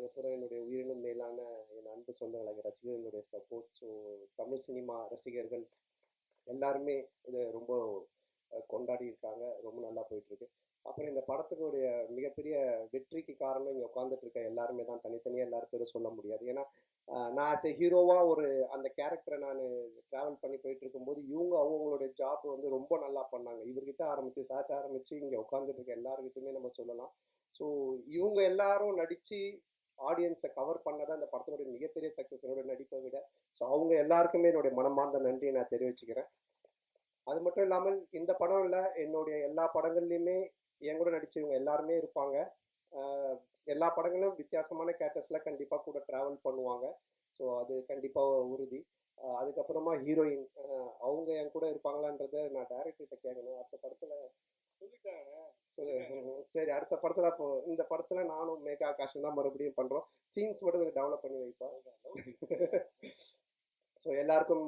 அதுக்கப்புறம் என்னுடைய உயிரினும் மேலான என் அன்பு சொந்தங்களாக ரசிகர்களுடைய சப்போர்ட் ஸோ தமிழ் சினிமா ரசிகர்கள் எல்லாருமே இதை ரொம்ப கொண்டாடி இருக்காங்க. ரொம்ப நல்லா போயிட்டுருக்கு. அப்புறம் இந்த படத்துக்குடைய மிகப்பெரிய வெற்றிக்கு காரணம் இங்கே உட்காந்துட்டு இருக்க எல்லாருமே தான். தனித்தனியாக எல்லாரும் பேரும் சொல்ல முடியாது. ஏன்னா நான் ஆஸ் ஹீரோவாக ஒரு அந்த கேரக்டரை நான் ட்ராவல் பண்ணி போயிட்டு இருக்கும்போது இவங்க அவங்களுடைய ஜாப் வந்து ரொம்ப நல்லா பண்ணாங்க. இவர்கிட்ட ஆரம்பித்து சாட்ட ஆரம்பித்து இங்கே உட்காந்துட்டு இருக்க எல்லாருக்கிட்டையுமே நம்ம சொல்லலாம். ஸோ இவங்க எல்லாரும் நடித்து ஆடியன்ஸை கவர் பண்ணதான் இந்த படத்தினுடைய மிகப்பெரிய சக்ஸஸ் என்னோட நடிப்பை விட. ஸோ அவங்க எல்லாருக்குமே என்னுடைய மனமார்ந்த நன்றியை நான் தெரிவிச்சுக்கிறேன். அது மட்டும் இல்லாமல் இந்த படம் இல்லை என்னுடைய எல்லா படங்கள்லையுமே என் கூட நடிச்சவங்க எல்லாருமே இருப்பாங்க. எல்லா படங்களும் வித்தியாசமான கேரக்டர்ஸில் கண்டிப்பாக கூட ட்ராவல் பண்ணுவாங்க. ஸோ அது கண்டிப்பாக உறுதி. அதுக்கப்புறமா ஹீரோயின் அவங்க என் கூட இருப்பாங்களான்றதை நான் டேரக்டர்கிட்ட கேட்கணும். அடுத்த படத்தில் சொல்லிட்டாங்க. சரி அடுத்த படத்தில் இப்போ இந்த படத்தில் நானும் மேகா ஆகாஷும் தான் மறுபடியும் பண்ணுறோம் சீன்ஸ் மட்டும் கொஞ்சம் டெவலப் பண்ணி வைப்போம் ஸோ எல்லாருக்கும்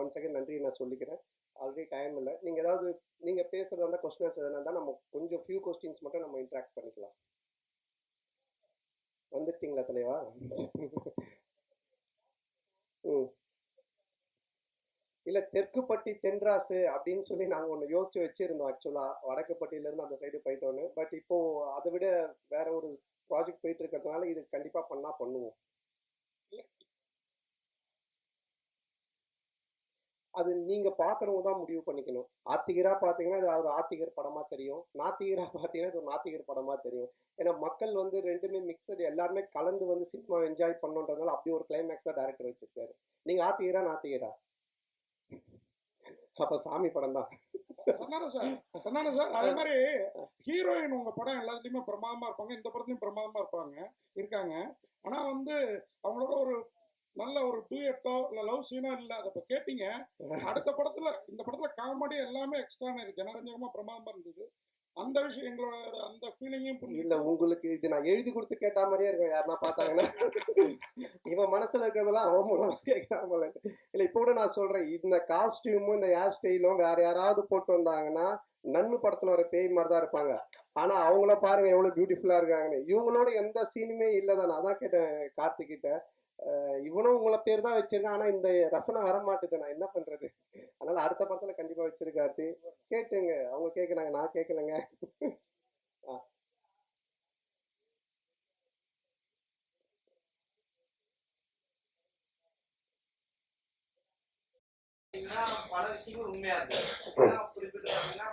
ஒன் செகண்ட் நன்றி நான் சொல்லிக்கிறேன். ஆல்ரெடி டைம் இல்லை. நீங்கள் ஏதாவது நீங்கள் பேசுகிறதா இருந்தால் கொஸ்டின்ஸ் எதனா இருந்தால் நம்ம கொஞ்சம் ஃபியூ கொஸ்டின்ஸ் மட்டும் நம்ம இன்ட்ராக்ட் பண்ணிக்கலாம். வந்துட்டீங்களா தலைவா ம் இல்லை தெற்குப்பட்டி தென்ராசு அப்படின்னு சொல்லி நாங்கள் ஒன்று யோசிச்சு வச்சிருந்தோம் ஆக்சுவலாக வடக்குப்பட்டியிலேருந்து அந்த சைடு போயிட்டோன்னு பட் இப்போ அதை விட வேற ஒரு ப்ராஜெக்ட் போயிட்டு இருக்கிறதுனால இது கண்டிப்பாக பண்ணால் பண்ணுவோம். அது நீங்க பாக்குறவங்க தான் முடிவு பண்ணிக்கணும். ஆத்திகரா பாத்தீங்கன்னா இது ஒரு ஆத்திகர் படமா தெரியும். நாத்திகரா பாத்தீங்கன்னா இது ஒரு நாத்திகர் படமா தெரியும். ஏன்னா மக்கள் வந்து ரெண்டுமே மிக்சடு எல்லாருமே கலந்து வந்து சினிமா என்ஜாய் பண்ணுன்றதுனால அப்படி ஒரு கிளைமேக்ஸ் தான் டேரக்டர் வச்சிருக்காரு. நீங்க ஆத்திகரா நாத்திகரா? அப்ப சாமி படம் தான். சொன்னாரு சார் சொன்னாரு சார் அதே மாதிரி ஹீரோயின் உங்க படம் எல்லாத்துலயுமே பிரமாதமா இருப்பாங்க. இந்த படத்துலயும் பிரமாதமா இருப்பாங்க இருக்காங்க. ஆனா வந்து அவங்களோட ஒரு நல்ல ஒரு டூயட்டோ இல்ல லவ் சீனோ இல்ல அதை இப்ப கேட்டீங்க. அடுத்த படத்துல இந்த படத்துல காமெடி எல்லாமே எக்ஸ்ட்ரா இருக்கு. ஜனரஞ்சகமா பிரமாதமா இருந்தது. அந்த விஷயம் எங்களோட அந்த ஃபீலிங்கும் இல்ல உங்களுக்கு இது நான் எழுதி கொடுத்து கேட்டா மாதிரியே இருக்கும். யாருன்னா பார்த்தாங்கன்னா. இவன் மனசுல இருக்கிறதெல்லாம் அவன் மூலம் கேட்காமல இல்ல இப்போ கூட நான் சொல்றேன். இந்த காஸ்டியூமும் இந்த ஹேர் ஸ்டைலும் வேற யாராவது போட்டு வந்தாங்கன்னா நன்னு படத்துல வர பேய் மாதிரி தான் இருப்பாங்க. ஆனா அவங்கள பாருங்க எவ்வளவு பியூட்டிஃபுல்லா இருக்காங்கன்னு. இவங்களோட எந்த சீனுமே இல்லதான் நான் அதான் கேட்டேன் கார்த்திகிட்ட இவனும் உங்களை பேர் தான் வச்சிருக்கான். ஆனா இந்த ரசனை வர மாட்டுது. நான் என்ன பண்றது? அதனால அடுத்த படத்துல கண்டிப்பா வச்சிருக்காரு கேட்டுங்க. அவங்க கேக்குறாங்க நான் கேட்கலங்க பல விஷயங்கள் உண்மையா இருக்கு. குறிப்பிட்டு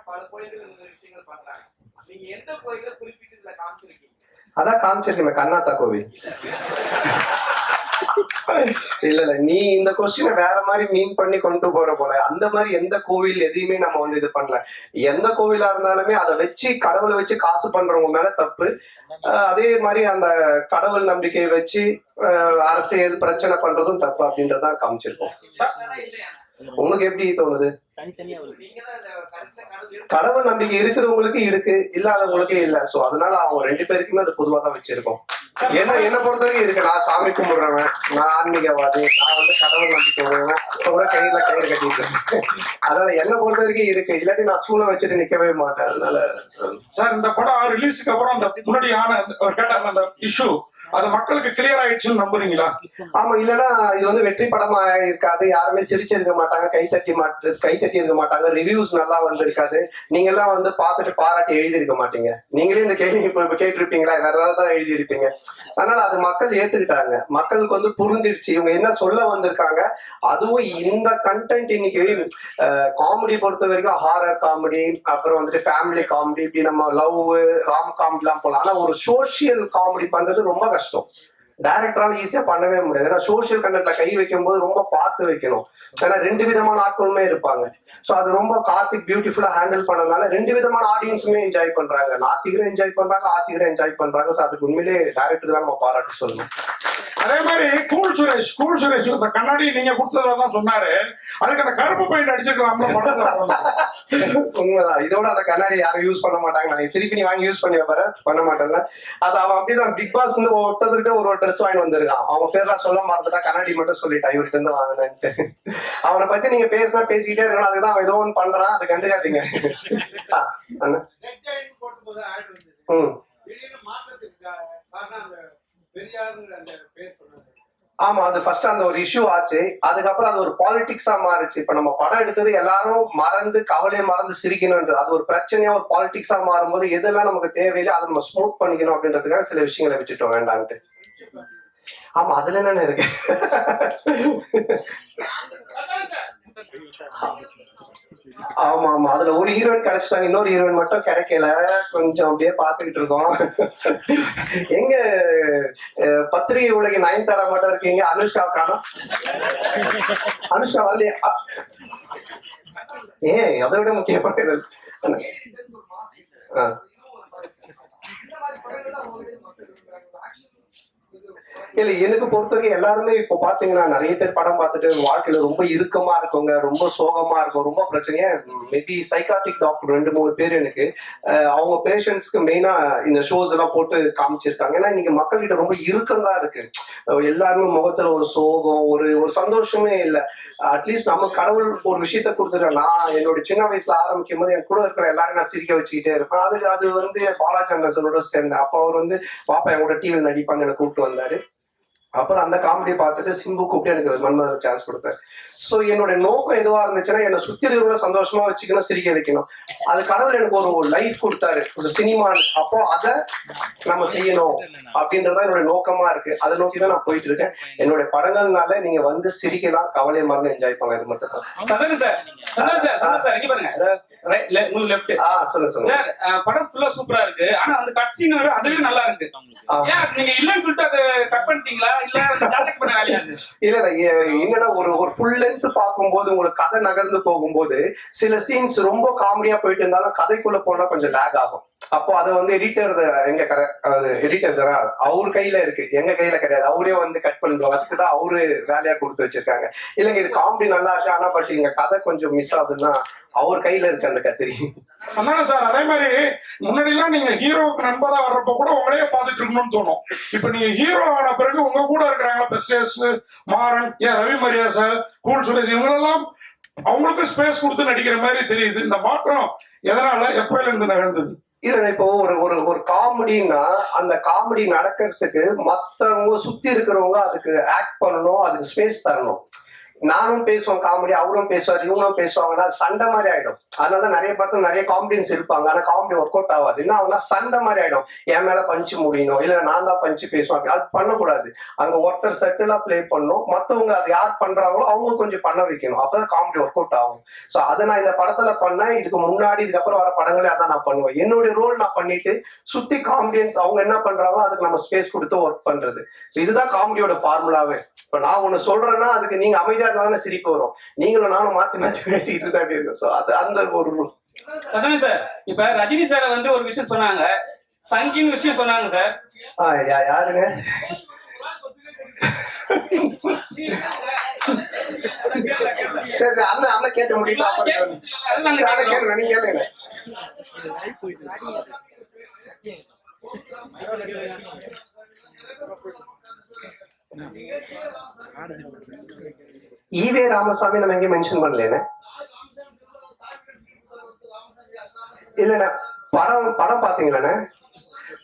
பல கோயில்கள் இந்த விஷயங்கள் பண்றாங்க. நீங்க எந்த கோயில குறிப்பிட்டு இதுல காமிச்சிருக்கீங்க? அதான் காமிச்சிருக்கேன் கண்ணாத்தா கோவில். இல்ல இல்ல. நீ இந்த கொஸ்டினை வேற மாதிரி மீன் பண்ணி கொண்டு போற போல. அந்த மாதிரி எந்த கோவில் எதையுமே நம்ம வந்து இது பண்ணல. எந்த கோவிலா இருந்தாலுமே அதை வச்சு கடவுளை வச்சு காசு பண்றவங்க மேல தப்பு. அதே மாதிரி அந்த கடவுள் நம்பிக்கையை வச்சு அரசியல் பிரச்சனை பண்றதும் தப்பு அப்படின்றதான் காமிச்சிருக்கோம். உனக்கு எப்படி தோணுது? கடவுள் நம்பிக்கை இருக்கிறவங்களுக்கு இருக்கு இல்லாதவங்களுக்கே இல்ல. சோ அதனால அவங்க ரெண்டு பேருக்குமே அது பொதுவா தான் வச்சிருக்கோம். என்ன என்ன பொறுத்த வரைக்கும் இருக்கு. நான் சாமி கும்பிடுறவன் நான் ஆன்மீகவாதி நான் வந்து கடவுள் நம்பிக்கை இப்ப கூட கையில கயிறு கட்டிட்டு இருக்கேன். அதனால என்ன பொறுத்த வரைக்கும் இருக்கு. இல்லாட்டி நான் சூளை வச்சுட்டு நிக்கவே மாட்டேன். அதனால சார் இந்த படம் ரிலீஸுக்கு அப்புறம் அந்த முன்னாடி ஆன அந்த- அவர் கேட்டாங்க அந்த இஷ்யூ அது மக்களுக்கு கிளியர் ஆயிடுச்சுன்னு நம்புறீங்களா? ஆமா இல்லைன்னா இது வந்து வெற்றி படமா இருக்காது. யாருமே சிரிச்சிருக்க மாட்டாங்க கை தட்டி மாட்டு கை தட்டி இருக்க மாட்டாங்க. ரிவ்யூஸ் நல்லா வந்திருக்காது. நீங்க எல்லாம் வந்து பார்த்துட்டு பாராட்டி எழுதியிருக்க மாட்டீங்க. நீங்களே இந்த கேள்வி இப்ப கேட்டிருப்பீங்களா? வேற ஏதாவது தான் எழுதியிருப்பீங்க. அதனால அது மக்கள் ஏத்துக்கிட்டாங்க. மக்களுக்கு வந்து புரிஞ்சிருச்சு. இவங்க என்ன சொல்ல வந்திருக்காங்க அதுவும் இந்த கண்டென்ட் இன்னைக்கு காமெடி பொறுத்த வரைக்கும் ஹாரர் காமெடி அப்புறம் வந்துட்டு ஃபேமிலி காமெடி இப்படி நம்ம லவ் ராம் காமெடிலாம் போலாம். ஆனா ஒரு சோஷியல் காமெடி பண்றது ரொம்ப கஷ்டம். டைரக்டரால ஈஸியா பண்ணவே முடியாது. ஏன்னா சோஷியல் கண்டென்ட்ல கை வைக்கும் போது ரொம்ப பார்த்து வைக்கணும். ஏன்னா ரெண்டு விதமான ஆட்களுமே இருப்பாங்க. சோ அது ரொம்ப கார்த்திக் பியூட்டிஃபுல்லா ஹேண்டில் பண்ணதுனால ரெண்டு விதமான ஆடியன்ஸுமே என்ஜாய் பண்றாங்க. நாத்திகரும் என்ஜாய் பண்றாங்க ஆத்திகரும் என்ஜாய் பண்றாங்க. சோ அதுக்கு உண்மையிலே டேரக்டர் தான் நம்ம பாராட்டு சொல்லணும். அதே மாதிரி கூல் சுரேஷ் கூல் சுரேஷ். இந்த கண்ணாடி நீங்க கொடுத்ததா தான் சொன்னாரு. அதுக்கு அந்த கருப்பு பெயிண்ட் அடிச்சிருக்கலாம்ல உண்மைதான் இதோட அந்த கண்ணாடி யாரும் யூஸ் பண்ண மாட்டாங்க. நான் திருப்பி நீ வாங்கி யூஸ் பண்ணி வைப்பாரு பண்ண மாட்டேன்ல. அது அவன் அப்படிதான் பிக் பாஸ் வந்து ஒருத்தர்கிட்ட ஒரு ட்ரெஸ் வாங்கி வந்திருக்கான். அவன் பேர்லாம் சொல்ல மறந்துட்டா கண்ணாடி மட்டும் சொல்லிட்டான் இவர்கிட்ட இருந்து வாங்கினேன்ட்டு. அவனை பத்தி நீங்க பேசினா பேசிக்கிட்டே இருக்கணும். அதுதான் அவன் ஏதோ ஒன்று பண்றான். அதை கண்டுக்காதீங்க. ம். பெரியாருங்கிற அந்த பேர் சொன்னாங்க ஆமா அது ஃபர்ஸ்ட் அந்த ஒரு இஷ்யூ ஆச்சு. அதுக்கப்புறம் அது ஒரு பாலிடிக்ஸா மாறுச்சு. இப்ப நம்ம படம் எடுத்தது எல்லாரும் மறந்து கவலையை மறந்து சிரிக்கணும்ன்றது அது ஒரு பிரச்சனையா ஒரு பாலிடிக்ஸா மாறும்போது எதெல்லாம் நமக்கு தேவையில்லை அதை நம்ம ஸ்மூத் பண்ணிக்கணும் அப்படின்றதுக்காக சில விஷயங்களை விட்டுட்டோம். வேண்டான்ட்டு. ஆமா அதுல என்னென்ன இருக்கு? ஆமா ஆமா. அதுல ஒரு ஹீரோயின் கிடைச்சிட்டாங்க இன்னொரு ஹீரோயின் மட்டும் கிடைக்கல. கொஞ்சம் அப்படியே பாத்துக்கிட்டு இருக்கோம். எங்க பத்திரிகை உலக நயன்தாரா மட்டும் இருக்கீங்க? அனுஷ்கா காணும். அனுஷ்கா வரலையா? ஏ அதை விட முக்கியமானது ஆ. இல்ல எனக்கு பொறுத்தவரைக்கும் எல்லாருமே இப்போ பாத்தீங்கன்னா நிறைய பேர் படம் பார்த்துட்டு வாழ்க்கையில ரொம்ப இறுக்கமா இருக்கவங்க ரொம்ப சோகமா இருக்கும் ரொம்ப பிரச்சனையா மேபி சைக்காட்டிக் டாக்டர் ரெண்டு மூணு பேர் எனக்கு அவங்க பேஷண்ட்ஸ்க்கு மெயினா இந்த ஷோஸ் எல்லாம் போட்டு காமிச்சிருக்காங்க. ஏன்னா இன்னைக்கு மக்கள்கிட்ட ரொம்ப இறுக்கம் தான் இருக்கு. எல்லாருமே முகத்துல ஒரு சோகம் ஒரு ஒரு சந்தோஷமே இல்லை. அட்லீஸ்ட் நம்ம கடவுள் ஒரு விஷயத்த கொடுத்துட்டேன் நான் என்னோட சின்ன வயசுல ஆரம்பிக்கும் போது என் கூட இருக்கிற எல்லாரும் நான் சிரிக்க வச்சுக்கிட்டே இருப்பேன். அது அது வந்து பாலாச்சந்திரசனோட சேர்ந்தேன் அப்போ அவர் வந்து பாப்பா என் கூட டிவியில் நடிப்பாங்க என்னை கூப்பிட்டு வந்தாரு. அப்புறம் அந்த காமெடியை பார்த்துட்டு சிம்பு கூப்பிட்டு எனக்கு மன்மதன் சான்ஸ் கொடுத்தாரு. ஸோ என்னோட நோக்கம் எதுவா இருந்துச்சுன்னா என்னை சுத்தி இருக்கிற சந்தோஷமா வச்சுக்கணும் சிரிக்க வைக்கணும். அது கடவுள் எனக்கு ஒரு லைஃப் கொடுத்தாரு. ஒரு சினிமா அப்போ அதை நம்ம செய்யணும் அப்படின்றத என்னோட நோக்கமா இருக்கு. அதை நோக்கி தான் நான் போயிட்டு இருக்கேன். என்னோட படங்கள்னால நீங்க வந்து சிரிக்கலாம் கவலை மறந்து என்ஜாய் பண்ணலாம். இது மட்டும் தான். உங்களுக்கு லெஃப்ட் ஆ சொல்லுங்க சொல்லுங்க. சார் அஹ், படம் ஃபுல்லா சூப்பரா இருக்கு. ஆனா அந்த கட் சீன் வேற அதை விட நல்லா இருக்கு. ஏன் நீங்க இல்லன்னு சொல்லிட்டு அதை கட் பண்ணிட்டீங்களா? இல்ல இல்ல இல்ல என்னன்னா ஒரு ஒரு ஃபுல் லென்த் பார்க்கும்போது உங்களுக்கு கதை நகர்ந்து போகும்போது சில சீன்ஸ் ரொம்ப காமெடியா போயிட்டு இருந்தாலும் கதைக்குள்ள போனா கொஞ்சம் லேக் ஆகும். அப்போ அதை வந்து எடிட்டர் எங்க எடிட்டர் சார் அவர் கையில இருக்கு. எங்க கையில கிடையாது. அவரே வந்து கட் பண்ணிடுவோம் அதுக்கு தான் அவரு வேலையா கொடுத்து வச்சிருக்காங்க. இல்லைங்க இது காமெடி நல்லா இருக்கு. ஆனா பட் இங்க கதை கொஞ்சம் மிஸ் ஆகுதுன்னா அவர் கையில இருக்கு அந்த கத்திரி. சந்தானம் சார் அதே மாதிரி முன்னாடி எல்லாம் நீங்க ஹீரோவுக்கு நண்பரா வர்றப்ப கூட உங்களையே பார்த்துட்டு இருக்கணும்னு தோணும். இப்ப நீங்க ஹீரோ ஆன பிறகு உங்க கூட இருக்கிறாங்களா? பெஸ்டேஸ் மாறன் ஏன் ரவி மரியா சார் கூல் சுரேஷ் இவங்களெல்லாம் அவங்களுக்கு ஸ்பேஸ் கொடுத்து நடிக்கிற மாதிரி தெரியுது. இந்த மாற்றம் எதனால? எப்பயில இருந்து நிகழ்ந்தது இல்ல இப்போ ஒரு ஒரு ஒரு காமெடின்னா அந்த காமெடி நடக்கிறதுக்கு மத்தவங்க சுத்தி இருக்கிறவங்க அதுக்கு ஆக்ட் பண்ணணும் அதுக்கு ஸ்பேஸ் தரணும். நானும் பேசுவோம் காமெடி அவரும் பேசுவார் இவங்களும் பேசுவாங்கன்னா அது சண்டை மாதிரி ஆயிடும். அதனாலதான் நிறைய படத்துல நிறைய காமெடியன்ஸ் இருப்பாங்க. ஆனா காமெடி ஒர்க் அவுட் ஆகாது. என்ன ஆகுனா சண்டை மாதிரி ஆயிடும். என் மேல பஞ்சு முடியணும். இல்ல நான் தான் பஞ்சு பேசுவாங்க அது பண்ணக்கூடாது. அங்க ஒருத்தர் செட்டிலா ப்ளே பண்ணும் மத்தவங்க அது யார் பண்றாங்களோ அவங்க கொஞ்சம் பண்ண வைக்கணும். அப்பதான் காமெடி ஒர்க் அவுட் ஆகும். சோ அதை நான் இந்த படத்துல பண்ணேன். இதுக்கு முன்னாடி இதுக்கப்புறம் வர படங்களே அதான் நான் பண்ணுவேன். என்னுடைய ரோல் நான் பண்ணிட்டு சுத்தி காமெடியன்ஸ் அவங்க என்ன பண்றாங்களோ அதுக்கு நம்ம ஸ்பேஸ் கொடுத்து ஒர்க் பண்றது. ஸோ இதுதான் காமெடியோட ஃபார்முலாவே இப்ப நான் ஒண்ணு சொல்றேன்னா அதுக்கு நீங்க அமைதியா இருந்தா தானே சிரிப்பு வரும். நீங்களும் நானும் மாத்தி மாத்தி பேசிட்டு இருந்தா அப்படி இருக்கும். ஸோ அது அந்த ஒரு சதன் சார் இப்ப ரஜினி சார் வந்து ஒரு விஷயம் சொன்னாங்க. சங்கின் விஷயம் சொன்னாங்க சார். ஆ, யா- யாருங்க? சரி அண்ணன் அண்ணன் கேட்டு முடியல அப்புறம் அதுதான். கேளுங்க நீங்க கேளுங்க. ஈவே ராமசாமி நம்ம எங்கேயும் மென்ஷன் பண்ணலனே இல்லண்ணா படம் படம் பாத்தீங்களாண்ணே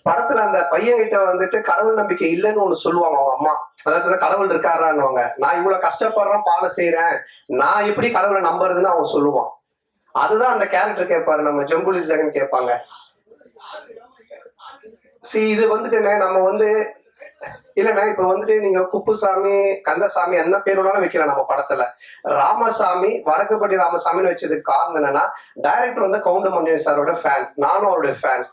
படத்துல அந்த பையன் கிட்ட வந்துட்டு கடவுள் நம்பிக்கை இல்லைன்னு ஒண்ணு சொல்லுவாங்க அவங்க அம்மா. அதாவது கடவுள் இருக்காரான்னுவாங்க. நான் இவ்வளவு கஷ்டப்படுறேன் பாலை செய்யறேன் நான் எப்படி கடவுளை நம்புறதுன்னு அவன் சொல்லுவான். அதுதான் அந்த கேரக்டர் கேட்பாரு நம்ம ஜம்புலி ஜெகன் கேட்பாங்க. சி இது வந்துட்டுண்ணே நம்ம வந்து இல்லைண்ணா இப்ப வந்துட்டு நீங்க குப்புசாமி கந்தசாமி எந்த பேர் வைக்கலாம் நம்ம படத்துல. ராமசாமி வடக்குப்பட்டி ராமசாமின்னு வச்சதுக்கு காரணம் என்னன்னா டைரக்டர் வந்து கவுண்டமணி சாரோட ஃபேன் நானும் அவருடைய ஃபேன்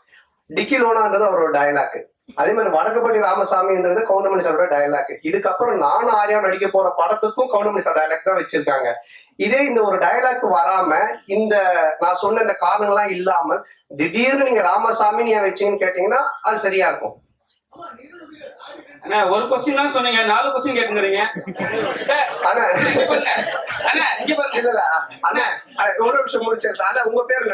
டிக்கி லோனான்றது அவரோட டயலாக் அதே மாதிரி வடக்குப்பட்டி ராமசாமின்றது கவுண்டமணி சாரோட டயலாக் இதுக்கப்புறம் நானும் ஆர்யா நடிக்க போற படத்துக்கும் கவுண்டமணி சார் டயலாக் தான் வச்சிருக்காங்க. இதே இந்த ஒரு டயலாக் வராம இந்த நான் சொன்ன இந்த காரணங்கள்லாம் இல்லாமல் திடீர்னு நீங்க ராமசாமி ஏன் வச்சீங்கன்னு கேட்டீங்கன்னா அது சரியா இருக்கும். அண்ணா ஒரு கொஸ்டின் தான் சொன்னீங்க. நாலு கொஸ்டின் இங்க பாருங்க. அண்ணா இங்க பாருங்க. இல்ல அண்ணா ஒரு நிமிஷம் முடிச்சேன் அண்ணா உங்க பேர்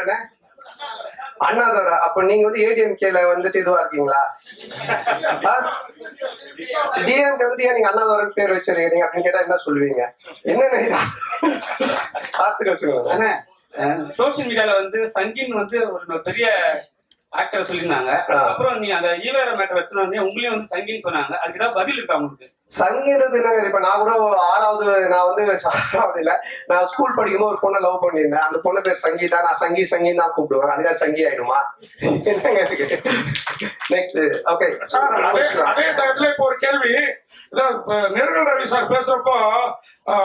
அண்ணாதோர அப்ப நீங்க வந்து ஏடிஎம்கேல வந்துட்டு இதுவா இருக்கீங்களா? டிஎம்கே வந்து ஏன் நீங்க அண்ணாதோரன் பேர் வச்சிருக்கீங்க அப்படின்னு கேட்டா என்ன சொல்லுவீங்க? என்னென்ன? பார்த்துக்க சொல்லுங்க அண்ணா சோசியல் மீடியால வந்து சங்கின் வந்து ஒரு பெரிய ஆக்டர் சொல்லியிருந்தாங்க. அப்புறம் நீ அந்த ஈவேர மேட்டர் எடுத்துட்டு வந்து உங்களையும் வந்து சங்கின்னு சொன்னாங்க. அதுக்கு ஏதாவது பதில் இருக்கா உங்களுக்கு? சங்கீதம் என்னங்க இப்ப நான் கூட ஆறாவது நான் வந்து ஆறாவது இல்ல நான் ஸ்கூல் படிக்கும்போது ஒரு பொண்ணை லவ் பண்ணியிருந்தேன். அந்த பொண்ணு பேர் சங்கீதா. நான் சங்கி சங்கின்னு தான் கூப்பிடுவேன். அதுக்காக சங்கி ஆயிடுமா? என்னங்க இருக்கு நெக்ஸ்ட் ஓகே சார் அதே அதே டயத்துல இப்போ ஒரு கேள்வி. நெருங்கல் ரவி சார் பேசுறப்போ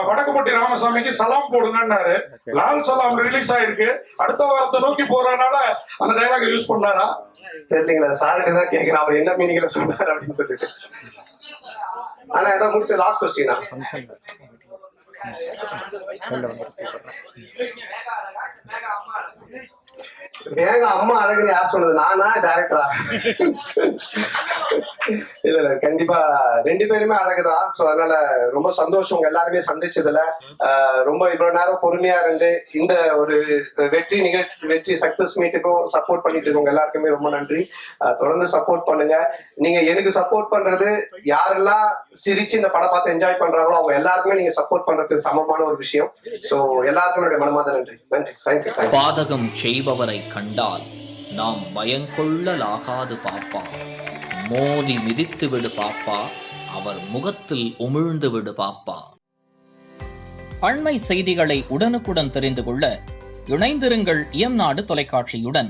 வடக்குப்பட்டி ராமசாமிக்கு சலாம் போடுங்கன்னாரு. லால் சலாம் ரிலீஸ் ஆயிருக்கு. அடுத்த வாரத்தை நோக்கி போறதுனால அந்த டைலாக் யூஸ் பண்ணாரா? தெரியலீங்களா சார்கிட்ட தான் கேட்கிறேன் அவர் என்ன மீனிங்ல சொன்னார் அப்படின்னு சொல்லிட்டு. ஆனா எதாவது முடிச்ச லாஸ்ட் கொஸ்டினா மேகா அம்மா அழகா அம்மா அழகுன்னு யார் சொன்னது? நானா டேரக்டரா இல்ல இல்ல கண்டிப்பா. ரெண்டு பேருமே அழகுதான் சோ அதனால ரொம்ப சந்தோஷம். உங்க எல்லாருமே சந்திச்சதுல. ரொம்ப இவ்வளவு நேரம் பொறுமையா இருந்து இந்த ஒரு வெற்றி நிகழ்ச்சி வெற்றி சக்சஸ் மீட்டுக்கும் சப்போர்ட் பண்ணிட்டு இருக்கவங்க எல்லாருக்குமே ரொம்ப நன்றி. தொடர்ந்து சப்போர்ட் பண்ணுங்க. நீங்க எனக்கு சப்போர்ட் பண்றது? யாரெல்லாம் சிரிச்சு இந்த படம் பார்த்து என்ஜாய் பண்றாங்களோ அவங்க எல்லாருக்குமே நீங்க சப்போர்ட் பண்றது சமமான ஒரு விஷயம். சோ எல்லாருக்கும் என்னுடைய நன்றி. நன்றி. தேங்க்யூ தேங்க்யூ பாதகம் செய்பவரை கண்டால் நாம் பயங்கொள்ளலாகாது பாப்பா மோதி மிதித்து விடு பாப்பா அவர் முகத்தில் உமிழ்ந்து விடு பாப்பா. அண்மை செய்திகளை உடனுக்குடன் தெரிந்து கொள்ள இணைந்திருங்கள் இயம்நாடு தொலைக்காட்சியுடன்.